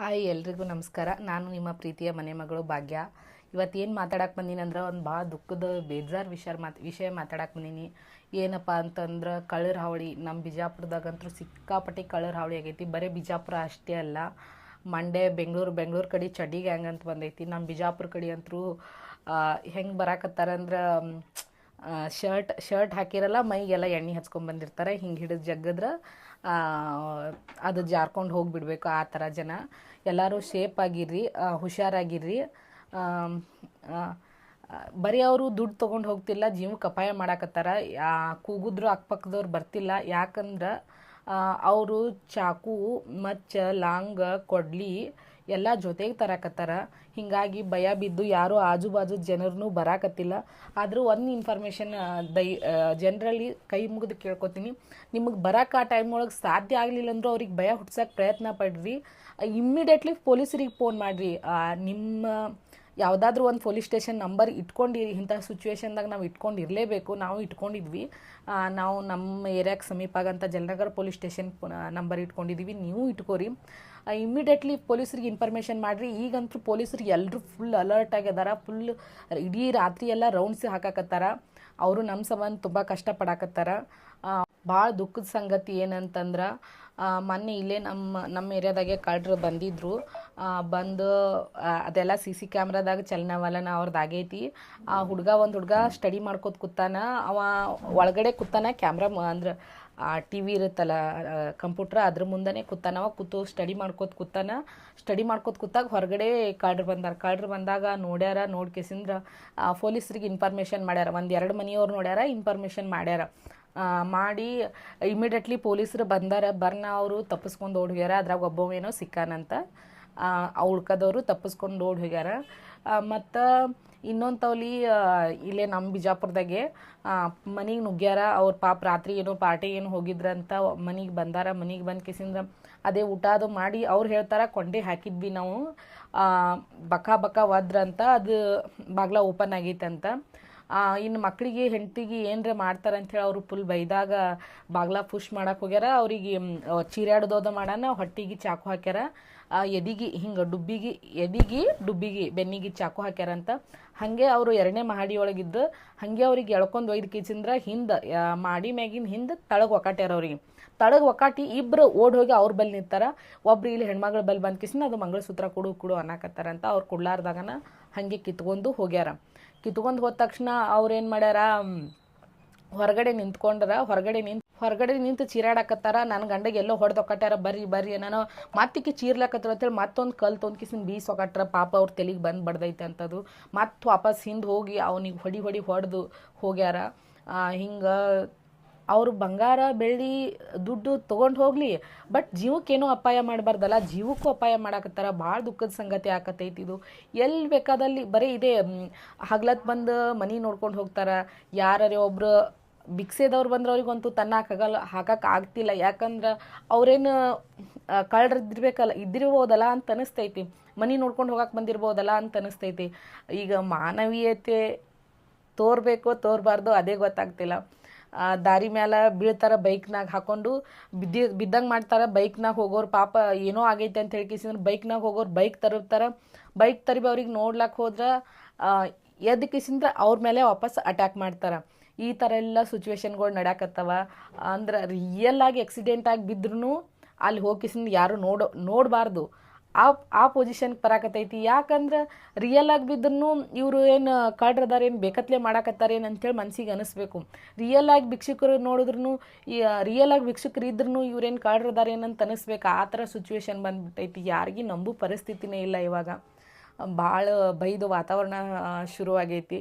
Hi ಎಲ್ರಿಗೂ ನಮಸ್ಕಾರ. ನಾನು ನಿಮ್ಮ ಪ್ರೀತಿಯ ಮನೆ ಮಗಳು ಭಾಗ್ಯ. ಇವತ್ತು ಏನು ಮಾತಾಡಕ್ಕೆ ಬಂದೀನಿ ಅಂದ್ರೆ ಒಂದು ಭಾಳ ದುಃಖದ, ಬೇಜಾರು ವಿಷಯ ಮಾತು, ವಿಷಯ ಮಾತಾಡಕ್ಕೆ ಬಂದೀನಿ. ಏನಪ್ಪ ಅಂತಂದ್ರೆ ಕಳ್ಳರ ಹಾವಳಿ ನಮ್ಮ ಬಿಜಾಪುರದಾಗಂತೂ ಸಿಕ್ಕಾಪಟ್ಟೆ ಕಳ್ಳರ ಹಾವಳಿ ಆಗೈತಿ. ಬರೀ ಬಿಜಾಪುರ ಅಷ್ಟೇ ಅಲ್ಲ. ಮಂಡ್ಯ, ಬೆಂಗಳೂರು ಬೆಂಗಳೂರು ಕಡೆ ಚಡಿ ಗ್ಯಾಂಗ್ ಅಂತ ಬಂದೈತಿ. ನಮ್ಮ ಬಿಜಾಪುರ ಕಡೆ ಅಂತೂ ಹೆಂಗೆ ಬರಾಕತ್ತಾರ ಅಂದ್ರೆ ಶರ್ಟ್ ಶರ್ಟ್ ಹಾಕಿರಲ್ಲ, ಮೈಗೆಲ್ಲ ಎಣ್ಣೆ ಹಚ್ಕೊಂಡ್ ಬಂದಿರ್ತಾರೆ. ಹಿಂಗೆ ಹಿಡಿದು ಜಗ್ಗದ್ರೆ ಅದು ಜಾರ್ಕೊಂಡು ಹೋಗಿಬಿಡ್ಬೇಕು ಆ ಥರ ಜನ. ಎಲ್ಲರೂ ಶೇಪ್ ಆಗಿರ್ರಿ ಹುಷಾರಾಗಿರ್ರಿ. ಬರೀ ಅವರು ದುಡ್ಡು ತೊಗೊಂಡು ಹೋಗ್ತಿಲ್ಲ ಜೀವಕ್ಕೆ ಅಪಾಯ ಮಾಡಾಕತ್ತಾರ. ಕೂಗುದ್ರು ಅಕ್ಕಪಕ್ಕದವ್ರು ಬರ್ತಿಲ್ಲ. ಯಾಕಂದ್ರೆ ಅವರು ಚಾಕು, ಮಚ್ಚ, ಲಾಂಗ, ಕೊಡ್ಲಿ ಎಲ್ಲ ಜೊತೆಗೆ ತರಕತ್ತಾರ. ಹಿಂಗಾಗಿ ಭಯ ಬಿದ್ದು ಯಾರೂ ಆಜು ಬಾಜು ಜನರನ್ನು ಬರಾಕತ್ತಿಲ್ಲ. ಆದರೂ ಒಂದು ಇನ್ಫಾರ್ಮೇಷನ್ ದೈ ಜನರಲ್ಲಿ ಕೈ ಮುಗಿದು ಕೇಳ್ಕೊತೀನಿ. ನಿಮಗೆ ಬರಕ್ಕೆ ಆ ಟೈಮ್ ಒಳಗೆ ಸಾಧ್ಯ ಆಗಲಿಲ್ಲ ಅಂದರೂ ಅವ್ರಿಗೆ ಭಯ ಹುಟ್ಸಕ್ಕೆ ಪ್ರಯತ್ನ ಪಡ್ರಿ. ಇಮ್ಮಿಡಿಯೇಟ್ಲಿ ಪೊಲೀಸರಿಗೆ ಫೋನ್ ಮಾಡಿರಿ. ನಿಮ್ಮ ಯಾವುದಾದ್ರೂ ಒಂದು ಪೊಲೀಸ್ ಸ್ಟೇಷನ್ ನಂಬರ್ ಇಟ್ಕೊಂಡಿರಿ ಇಂಥ ಸಿಚುವೇಶನ್ದಾಗ ನಾವು ಇಟ್ಕೊಂಡು ಇರಲೇಬೇಕು ನಾವು ಇಟ್ಕೊಂಡಿದ್ವಿ. ನಾವು ನಮ್ಮ ಏರಿಯಾಕ್ಕೆ ಸಮೀಪ ಆಗಂತ ಜಲನಗರ ಪೊಲೀಸ್ ಸ್ಟೇಷನ್ ನಂಬರ್ ಇಟ್ಕೊಂಡಿದ್ದೀವಿ ನೀವು ಇಟ್ಕೋರಿ. ಇಮ್ಮಿಡಿಯೇಟ್ಲಿ ಪೊಲೀಸರಿಗೆ ಇನ್ಫಾರ್ಮೇಷನ್ ಮಾಡಿರಿ. ಈಗಂತೂ ಪೊಲೀಸರು ಎಲ್ಲರೂ ಫುಲ್ ಅಲರ್ಟ್ ಆಗ್ಯದಾರ. ಫುಲ್ ಇಡೀ ರಾತ್ರಿ ಎಲ್ಲ ರೌಂಡ್ಸ್ ಹಾಕಾಕತ್ತಾರ. ಅವರು ನಮ್ಮ ಸಂಬಂಧ ತುಂಬ ಕಷ್ಟಪಡಾಕತ್ತಾರ. ಭಾಳ ದುಃಖದ ಸಂಗತಿ ಏನಂತಂದ್ರೆ ಮೊನ್ನೆ ಇಲ್ಲೇ ನಮ್ಮ ನಮ್ಮ ಏರಿಯಾದಾಗೆ ಕಳ್ಳರು ಬಂದಿದ್ರು. ಆ, ಬಂದು ಅದೆಲ್ಲ ಸಿ ಸಿ ಕ್ಯಾಮ್ರಾದಾಗ ಚಲನವಲನ ಅವ್ರದ್ದು ಆಗೈತಿ. ಆ ಹುಡುಗ ಒಂದು ಹುಡುಗ ಸ್ಟಡಿ ಮಾಡ್ಕೋತ ಕೂತಾನ. ಅವ ಒಳಗಡೆ ಕೂತಾನ ಕ್ಯಾಮ್ರಾ ಅಂದ್ರೆ ಟಿ ವಿ ಇರುತ್ತಲ್ಲ ಕಂಪ್ಯೂಟ್ರ್ ಅದ್ರ ಮುಂದೆನೇ ಅವ ಕೂತು ಸ್ಟಡಿ ಮಾಡ್ಕೋತ ಕೂತಾನ. ಸ್ಟಡಿ ಮಾಡ್ಕೋತ ಕೂತಾಗ ಹೊರಗಡೆ ಕಳ್ಳರು ಬಂದಾರ. ಕಳ್ಳರು ಬಂದಾಗ ನೋಡ್ಯಾರ ನೋಡ್ಕೇಸಿಂದ್ರ ಪೊಲೀಸ್ರಿಗೆ ಇನ್ಫಾರ್ಮೇಷನ್ ಮಾಡ್ಯಾರ. ಒಂದು ಎರಡು ಮನೆಯವ್ರು ನೋಡ್ಯಾರ ಇನ್ಫಾರ್ಮೇಷನ್ ಮಾಡ್ಯಾರ. ಮಾಡಿ ಇಮಿಡಿಯೇಟ್ಲಿ ಪೊಲೀಸರು ಬಂದಾರ. ಬರ್ನ ಅವರು ತಪ್ಪಿಸ್ಕೊಂಡು ಓಡ್ಗ್ಯಾರ. ಅದ್ರಾಗ ಒಬ್ಬವೇನೋ ಸಿಕ್ಕಾನಂತ. ಆ ಉಳ್ಕದವರು ತಪ್ಪಿಸ್ಕೊಂಡು ಓಡಿ ಹೋಗ್ಯಾರ. ಮತ್ತು ಇನ್ನೊಂದು ತವಲಿ ಇಲ್ಲೇ ನಮ್ಮ ಬಿಜಾಪುರದಾಗೆ ಮನೆಗೆ ನುಗ್ಗ್ಯಾರ. ಅವ್ರ ಪಾಪ ರಾತ್ರಿ ಏನೋ ಪಾರ್ಟಿ ಏನು ಹೋಗಿದ್ರಂತ ಮನೆಗೆ ಬಂದಾರ. ಮನೆಗೆ ಬಂದು ಕೇಸಿಂದ ಅದೇ ಊಟ ಅದು ಮಾಡಿ ಅವ್ರು ಹೇಳ್ತಾರ, ಕೊಂಡೆ ಹಾಕಿದ್ವಿ ನಾವು. ಬಕ ಬಕ ಒದ್ರಂತ ಅದು ಬಾಗ್ಲ ಓಪನ್ ಆಗೈತಂತ. ಇನ್ನು ಮಕ್ಕಳಿಗೆ ಹೆಂಡತಿಗೆ ಏನರ ಮಾಡ್ತಾರಂಥೇಳಿ ಅವರು ಫುಲ್ ಬೈದಾಗ ಬಾಗ್ಲ ಪುಷ್ ಮಾಡಕ್ಕೆ ಹೋಗ್ಯಾರ. ಅವ್ರಿಗೆ ಚೀರಾಡ್ದೋದ ಮಾಡೋಣ ಹೊಟ್ಟಿಗೆ ಚಾಕು ಹಾಕ್ಯಾರ. ಎದಿಗೆ ಹಿಂಗೆ ಡುಬ್ಬಿಗೆ, ಎದಿಗಿ ಡುಬ್ಬಿಗೆ ಬೆನ್ನಿಗೆ ಚಾಕು ಹಾಕ್ಯಾರಂತ. ಹಾಗೆ ಅವರು ಎರಡನೇ ಮಹಡಿಯೊಳಗ ಒಳಗಿದ್ದು ಹಾಗೆ ಅವ್ರಿಗೆ ಎಳ್ಕೊಂಡು ಒಯ್ದು ಕಿಚಿಂದ್ರ ಹಿಂದೆ ಮಾಡಿ ಮ್ಯಾಗಿನ ಹಿಂದೆ ತಳಗೆ ಒಕಾಟ್ಯಾರ ಅವ್ರಿಗೆ. ತಳಗೆ ಒಕಾಟಿ ಇಬ್ರು ಓಡ್ ಹೋಗಿ ಅವ್ರ ಬಲ್ ನಿಂತಾರ. ಒಬ್ರು ಇಲ್ಲಿ ಹೆಣ್ಮಗಳ ಬಲ್ ಬಂದ್ ಕಿಸಿನ ಅದು ಮಂಗಳಸೂತ್ರ ಕೊಡು ಕೊಡು ಅನ್ನಕತ್ತಾರಂತ ಅವ್ರು ಕೊಡ್ಲಾರ್ದಾಗನ ಹಾಗೆ ಕಿತ್ಕೊಂಡು ಹೋಗ್ಯಾರ. ಕಿತ್ಕೊಂಡು ಹೋದ ತಕ್ಷಣ ಅವ್ರೇನು ಮಾಡ್ಯಾರ ಹೊರಗಡೆ ನಿಂತ್ಕೊಂಡ್ರ, ಹೊರಗಡೆ ನಿಂತ್ ಹೊರಗಡೆ ನಿಂತು ಚೀರಾಡಕತ್ತಾರ ನನ್ನ ಗಂಡಗೆ ಎಲ್ಲೋ ಹೊಡೆದು ಒಕ್ಕಟ್ಟಾರ ಬರ್ರಿ ಬರ್ರಿ ನಾನು ಮತ್ತಿಕ್ಕಿ ಚೀರ್ಲಕತ್ತಾರ ಅಂತೇಳಿ ಮತ್ತೊಂದು ಕಲ್ ತೊಂದ್ ಕಿಸಿನ ಬೀಸ್ ಒಕ್ಕಟ್ರ ಪಾಪ ಅವ್ರ ತಲೆಗೆ ಬಂದು ಬಡ್ದೈತೆ ಅಂತದು. ಮತ್ತೆ ವಾಪಸ್ ಹಿಂದೆ ಹೋಗಿ ಅವನಿಗೆ ಹೊಡಿ ಹೊಡಿ ಹೊಡೆದು ಹೋಗ್ಯಾರ. ಹಿಂಗೆ ಅವರು ಬಂಗಾರ, ಬೆಳ್ಳಿ, ದುಡ್ಡು ತೊಗೊಂಡು ಹೋಗ್ಲಿ. ಬಟ್ ಜೀವಕ್ಕೇನೂ ಅಪಾಯ ಮಾಡಬಾರ್ದಲ್ಲ, ಜೀವಕ್ಕೂ ಅಪಾಯ ಮಾಡಾಕತ್ತಾರ, ಭಾಳ ದುಃಖದ ಸಂಗತಿ ಆಕತೈತಿ ಇದು. ಎಲ್ಲಿ ಬೇಕಾದಲ್ಲಿ ಬರೀ ಇದೆ ಹಗ್ಲತ್ ಬಂದು ಮನೆ ನೋಡ್ಕೊಂಡು ಹೋಗ್ತಾರ. ಯಾರೇ ಒಬ್ರು ಭಿಕ್ಷೆದವ್ರು ಬಂದ್ರೆ ಅವ್ರಿಗಂತೂ ತನ್ನ ಹಾಕಲ್ಲ ಹಾಕಕ್ಕೆ ಆಗ್ತಿಲ್ಲ. ಯಾಕಂದ್ರೆ ಅವ್ರೇನು ಕಳ್ರಿದ್ದಿರ್ಬೇಕಲ್ಲ ಇದ್ದಿರ್ಬೋದಲ್ಲ ಅಂತ ಅನಿಸ್ತೈತಿ. ಮನೆ ನೋಡ್ಕೊಂಡು ಹೋಗಕ್ಕೆ ಬಂದಿರ್ಬೋದಲ್ಲ ಅಂತ ಅನಿಸ್ತೈತಿ. ಈಗ ಮಾನವೀಯತೆ ತೋರ್ಬೇಕು ತೋರ್ಬಾರ್ದು ಅದೇ ಗೊತ್ತಾಗ್ತಿಲ್ಲ. ದಾರಿ ಮ್ಯಾಲ ಬೀಳ್ತಾರೆ ಬೈಕ್ನಾಗ ಹಾಕೊಂಡು, ಬಿದ್ದಿ, ಬಿದ್ದಂಗೆ ಮಾಡ್ತಾರೆ ಬೈಕ್ನಾಗ ಹೋಗೋರು ಪಾಪ ಏನೋ ಆಗೈತೆ ಅಂತ ಹೇಳ್ಕಿಸಿದ್ರೆ ಬೈಕ್ನಾಗ ಹೋಗೋರು ಬೈಕ್ ತರುತ್ತಾರೆ. ಬೈಕ್ ತರಿಬಿ ಅವ್ರಿಗೆ ನೋಡ್ಲಾಕ್ ಹೋದ್ರೆ ಎದ್ದು ಅವ್ರ ಮೇಲೆ ವಾಪಸ್ ಅಟ್ಯಾಕ್ ಮಾಡ್ತಾರ. ಈ ಥರ ಎಲ್ಲ ಸಿಚುವೇಶನ್ಗಳು ನಡ್ಯಾಕತ್ತವ. ಅಂದ್ರೆ ರಿಯಲ್ ಆಗಿ ಆಕ್ಸಿಡೆಂಟ್ ಆಗಿ ಬಿದ್ರೂ ಅಲ್ಲಿ ಹೋಗಿಸಿಂದ ಯಾರು ನೋಡೋ, ನೋಡಬಾರ್ದು. ಆ ಆ ಪೊಸಿಷನ್ಗೆ ಬರಾಕತ್ತೈತಿ. ಯಾಕಂದ್ರೆ ರಿಯಲ್ ಆಗಿ ಬಿದ್ರೂ ಇವರು ಏನು ಕಳ್ರದಾರ ಏನು ಬೇಕತ್ಲೆ ಮಾಡಾಕತ್ತಾರೆ ಏನು ಅಂತೇಳಿ ಮನ್ಸಿಗೆ ಅನಿಸ್ಬೇಕು. ರಿಯಲ್ ಆಗಿ ಭಿಕ್ಷುಕರು ನೋಡಿದ್ರು ಈ ರಿಯಲ್ ಆಗಿ ಭಿಕ್ಷುಕರು ಇದ್ರೂ ಇವ್ರೇನು ಕಳ್ರದಾರ ಏನಂತ ಅನಿಸ್ಬೇಕು. ಆ ಥರ ಸಿಚುವೇಶನ್ ಬಂದ್ಬಿಟ್ಟೈತಿ. ಯಾರಿಗೂ ನಂಬು ಪರಿಸ್ಥಿತಿನೇ ಇಲ್ಲ ಇವಾಗ. ಭಾಳ ಬೈದು ವಾತಾವರಣ ಶುರುವಾಗೈತಿ.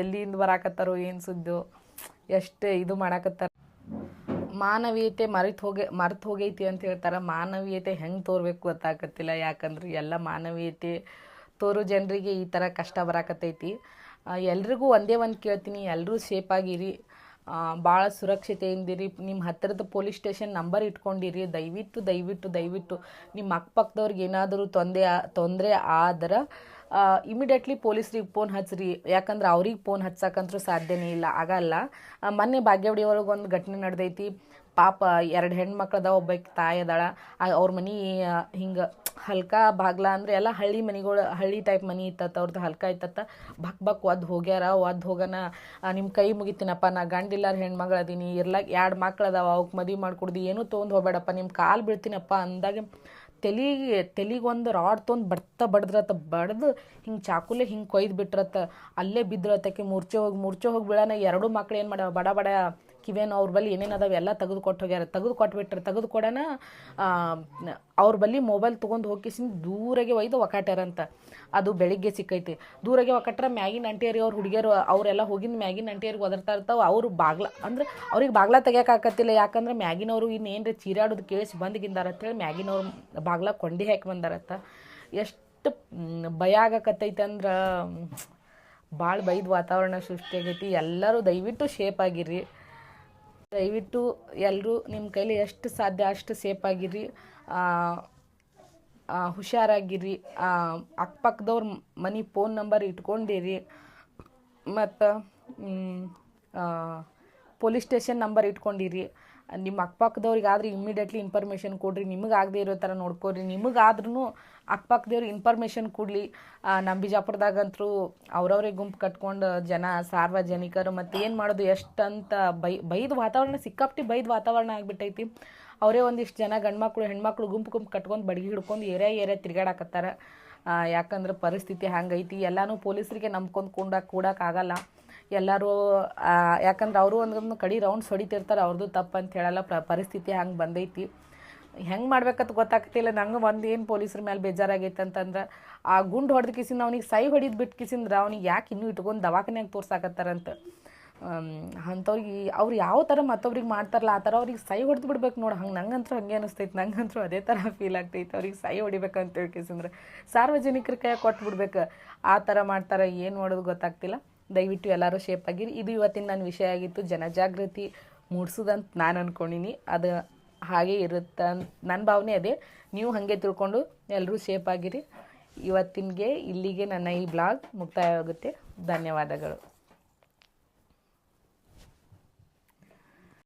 ಎಲ್ಲಿಂದ ಬರಾಕತ್ತಾರೋ, ಏನು ಸುದ್ದು ಎಷ್ಟು ಇದು ಮಾಡಾಕತ್ತಾರ. ಮಾನವೀಯತೆ ಮರೆತು ಹೋಗಿ, ಮರೆತು ಹೋಗೈತಿ ಅಂತ ಹೇಳ್ತಾರೆ. ಮಾನವೀಯತೆ ಹೆಂಗೆ ತೋರ್ಬೇಕು ಗೊತ್ತಾಗತ್ತಿಲ್ಲ ಯಾಕಂದ್ರೆ ಎಲ್ಲ ಮಾನವೀಯತೆ ತೋರೋ ಜನರಿಗೆ ಈ ಥರ ಕಷ್ಟ ಬರಾಕತ್ತೈತಿ. ಎಲ್ರಿಗೂ ಒಂದೇ ಒಂದು ಕೇಳ್ತೀನಿ. ಎಲ್ಲರೂ ಸೇಫ್ ಆಗಿರಿ. ಭಾಳ ಸುರಕ್ಷತೆಯಿಂದಿರಿ. ನಿಮ್ಮ ಹತ್ತಿರದ ಪೊಲೀಸ್ ಸ್ಟೇಷನ್ ನಂಬರ್ ಇಟ್ಕೊಂಡಿರಿ. ದಯವಿಟ್ಟು ದಯವಿಟ್ಟು ದಯವಿಟ್ಟು. ನಿಮ್ಮ ಅಕ್ಕಪಕ್ಕದವ್ರಿಗೆ ಏನಾದರೂ ತೊಂದರೆ ತೊಂದರೆ ಆದ್ರೆ ಇಮಿಡಿಯೇಟ್ಲಿ ಪೊಲೀಸ್ರಿಗೆ ಫೋನ್ ಹಚ್ಚಿರಿ ಯಾಕಂದ್ರೆ ಅವ್ರಿಗೆ ಫೋನ್ ಹಚ್ಚಕ್ಕಂತೂ ಸಾಧ್ಯನೇ ಇಲ್ಲ. ಆಗಲ್ಲ ಮೊನ್ನೆ ಭಾಗ್ಯವಡಿ ಒಳಗೆ ಒಂದು ಘಟನೆ ನಡೆದೈತಿ. ಪಾಪ ಎರಡು ಹೆಣ್ಮಕ್ಳದ ಅದಾವ, ಒಬ್ಬಾಕಿ ತಾಯಿ ಅದಾಳ. ಅವ್ರ ಮನೆ ಹಿಂಗೆ ಹಲ್ಕ ಬಾಗ್ಲ ಅಂದ್ರೆ ಎಲ್ಲ ಹಳ್ಳಿ ಮನೆಗಳು, ಹಳ್ಳಿ ಟೈಪ್ ಮನೆ ಇತ್ತತ್ತ ಅವ್ರದ್ದು ಹಲ್ಕ ಇತ್ತತ್ತ ಬಕ್ ಬಕ್ ಒದ್ದು ಹೋಗ್ಯಾರ. ಒದ್ದು ಹೋಗನ ನಿಮ್ಮ ಕೈ ಮುಗಿತೀನಪ್ಪ, ನಾ ಗಂಡಿಲ್ಲಾರ ಹೆಣ್ಮಗಳು ಅದೀನಿ ಇರ್ಲಾಕ ಎರಡು ಮಕ್ಳು ಅದಾವ ಅವಕ್ಕೆ ಮದುವೆ ಮಾಡ್ಕೊಡ್ದು, ಏನೂ ತೊಗೊಂಡು ಹೋಗ್ಬೇಡಪ್ಪ ನಿಮ್ಮ ಕಾಲು ಬೀಳ್ತೀನಪ್ಪ ಅಂದಾಗ ತೆಲಿಗೆ ತಲೆಗೊಂದು ರಾಡ್ ತೊಂದು ಬರ್ತಾ ಬಡ್ದ್ರತ್ತ ಬಡ್ದು ಹಿಂಗೆ ಚಾಕುಲೆ ಹಿಂಗೆ ಕೊಯ್ದು ಬಿಟ್ರತ್ತ ಅಲ್ಲೇ ಬಿದ್ರತ್ತಕ್ಕೆ ಮೂರ್ಛೆ ಹೋಗಿ ಮೂರ್ಛೆ ಹೋಗಿ ಬೀಳನ, ಎರಡೂ ಮಕ್ಳು ಏನು ಮಾಡ್ಯಾವ ಬಡ ಬಡ ಕಿವೇನು ಅವ್ರ ಬಳಿ ಏನೇನು ಅದಾವೆ ಎಲ್ಲ ತೆಗೆದು ಕೊಟ್ಟು ಹೋಗ್ಯಾರ. ತೆಗೆದು ಕೊಟ್ಬಿಟ್ರೆ, ತೆಗೆದು ಕೊಡೋಣ ಅವ್ರ ಬಳಿ ಮೊಬೈಲ್ ತೊಗೊಂಡು ಹೋಗಿಸಿಂದ ದೂರಗೆ ಒಯ್ದು ಒಕಾಟ್ಯಾರಂತ. ಅದು ಬೆಳಿಗ್ಗೆ ಸಿಕ್ಕೈತಿ. ದೂರಗೆ ಒಕಾಟ್ರ ಮ್ಯಾಗಿನ ಅಂಟಿಯರಿ ಅವ್ರ ಹುಡುಗಿಯರು, ಅವರೆಲ್ಲ ಹೋಗಿಂದ ಮ್ಯಾಗಿನ ಅಂಟಿಯರಿಗೆ ಒದರ್ತಾ ಇರ್ತಾವೆ ಅವರು ಬಾಗ್ಲ, ಅಂದ್ರೆ ಅವ್ರಿಗೆ ಬಾಗ್ಲ ತೆಗಿಯೋಕ್ಕಾಗತ್ತಿಲ್ಲ ಯಾಕಂದ್ರೆ ಮ್ಯಾಗಿನವರು ಇನ್ನೇನು ಚೀರಾಡೋದು ಕೇಳಿಸಿ ಬಂದ್ಗಿಂದಾರ ಅಂತೇಳಿ ಮ್ಯಾಗಿನವ್ರು ಬಾಗ್ಲ ಕೊಂಡಿ ಹಾಕಿ ಬಂದಾರತ್ತ. ಎಷ್ಟು ಭಯ ಆಗಕತ್ತೈತೆ ಅಂದ್ರೆ ಭಾಳ ಬೈದ ವಾತಾವರಣ ಸೃಷ್ಟಿಯಾಗೈತಿ ಎಲ್ಲರೂ ದಯವಿಟ್ಟು ಶೇಪ್ ಆಗಿರ್ರಿ ದಯವಿಟ್ಟು ಎಲ್ಲರೂ ನಿಮ್ಮ ಕೈಲಿ ಎಷ್ಟು ಸಾಧ್ಯ ಅಷ್ಟು ಸೇಫ್ ಆ, ಹುಷಾರಾಗಿರಿ. ಅಕ್ಕಪಕ್ಕದವ್ರ ಮನೆ ಫೋನ್ ನಂಬರ್ ಇಟ್ಕೊಂಡಿರಿ. ಮತ್ತು ಪೊಲೀಸ್ ಸ್ಟೇಷನ್ ನಂಬರ್ ಇಟ್ಕೊಂಡಿರಿ. ನಿಮ್ಮ ಅಕ್ಕಪಕ್ಕದವ್ರಿಗೆ ಆದ್ರೆ ಇಮ್ಮಿಡಿಯೇಟ್ಲಿ ಇನ್ಫಾರ್ಮೇಷನ್ ಕೊಡ್ರಿ. ನಿಮಗೆ ಆಗದೆ ಇರೋ ಥರ ನೋಡ್ಕೊರಿ ನಿಮಗಾದ್ರೂ ಅಕ್ಕಪಕ್ಕದವ್ರಿಗೆ ಇನ್ಫಾರ್ಮೇಷನ್ ಕೊಡಲಿ. ನಮ್ಮ ಬಿಜಾಪುರದಾಗಂತರೂ ಅವ್ರವ್ರೇ ಗುಂಪು ಕಟ್ಕೊಂಡು ಜನ, ಸಾರ್ವಜನಿಕರು ಮತ್ತು ಏನು ಮಾಡೋದು ಎಷ್ಟಂತ ಬೈ, ಬೈದು ವಾತಾವರಣ, ಸಿಕ್ಕಾಪಟ್ಟಿ ಬೈದು ವಾತಾವರಣ ಆಗಿಬಿಟ್ಟೈತಿ. ಅವರೇ ಒಂದಿಷ್ಟು ಜನ ಗಂಡ್ಮಕ್ಳು, ಹೆಣ್ಮಕ್ಳು ಗುಂಪು ಗುಂಪು ಕಟ್ಕೊಂಡು ಬಡಗಿ ಹಿಡ್ಕೊಂಡು ಏರ್ಯಾ ಏರ್ಯಾ ತಿರ್ಗಾಡಕತ್ತಾರ. ಯಾಕಂದ್ರೆ ಪರಿಸ್ಥಿತಿ ಹಂಗೈತಿ. ಎಲ್ಲನೂ ಪೊಲೀಸರಿಗೆ ನಂಬ್ಕೊಂಡು ಕೂಡ ಕೂಡಕ್ಕಾಗಲ್ಲ ಎಲ್ಲರೂ ಯಾಕಂದ್ರೆ ಅವರು ಒಂದೊಂದು ಕಡೆ ರೌಂಡ್ಸ್ ಹೊಡಿತಿರ್ತಾರೆ ಅವ್ರದ್ದು ತಪ್ಪು ಅಂತ ಹೇಳಲ್ಲ, ಪ್ರ, ಪರಿಸ್ಥಿತಿ ಹಂಗೆ ಬಂದೈತಿ. ಹೆಂಗೆ ಮಾಡ್ಬೇಕಂತ ಗೊತ್ತಾಗ್ತಿಲ್ಲ, ನಂಗೆ ಒಂದು ಏನು ಪೊಲೀಸ್ರ ಮೇಲೆ ಬೇಜಾರಾಗೈತೆ ಅಂತಂದ್ರೆ, ಆ ಗುಂಡು ಹೊಡೆದ ಕಿಸಿಂದ ಅವ್ನಿಗೆ ಸೈ ಹೊಡಿದ್ ಬಿಟ್ಟು ಕಿಸಿಂದ್ರೆ ಅವ್ನಿಗೆ ಯಾಕೆ ಇನ್ನೂ ಇಟ್ಕೊಂಡು ದವಾಖಾನ್ಯಾಗ ತೋರ್ಸಾಕತ್ತಾರಂತ ಅಂಥವ್ರಿಗೆ ಅವ್ರು ಯಾವ ಥರ ಮತ್ತೊಬ್ರಿಗೆ ಮಾಡ್ತಾರಲ್ಲ, ಆ ಥರ ಅವ್ರಿಗೆ ಸೈ ಹೊಡೆದು ಬಿಡ್ಬೇಕು ನೋಡಿ, ಹಂಗೆ ನಂಗಂತೂ ಹಂಗೆ ಅನಿಸ್ತೈತೆ ನಂಗಂತೂ ಅದೇ ಥರ ಫೀಲ್ ಆಗ್ತೈತೆ, ಅವ್ರಿಗೆ ಸೈ ಹೊಡಿಬೇಕಂತ ಹೇಳ್ಕೇಸಂದ್ರೆ ಸಾರ್ವಜನಿಕರ ಕೈ ಕೊಟ್ಟು ಬಿಡ್ಬೇಕು ಆ ಥರ ಮಾಡ್ತಾರೆ, ಏನು ಮಾಡೋದು ಗೊತ್ತಾಗ್ತಿಲ್ಲ. ದಯವಿಟ್ಟು ಎಲ್ಲರೂ ಶೇಪ್ ಆಗಿರಿ. ಇದು ಇವತ್ತಿನ ನನ್ನ ವಿಷಯ ಆಗಿತ್ತು. ಜನಜಾಗೃತಿ ಮೂಡಿಸೋದಂತ ನಾನು ಅಂದ್ಕೊಂಡಿನಿ ಅದು ಹಾಗೆ ಇರುತ್ತೆ ಅಂತ ನನ್ನ ಭಾವನೆ ಅದೇ. ನೀವು ಹಾಗೆ ತಿಳ್ಕೊಂಡು ಎಲ್ಲರೂ ಶೇಪ್ ಆಗಿರಿ. ಇವತ್ತಿನಗೆ ಇಲ್ಲಿಗೆ ನನ್ನ ಈ ಬ್ಲಾಗ್ ಮುಕ್ತಾಯವಾಗುತ್ತೆ. ಧನ್ಯವಾದಗಳು.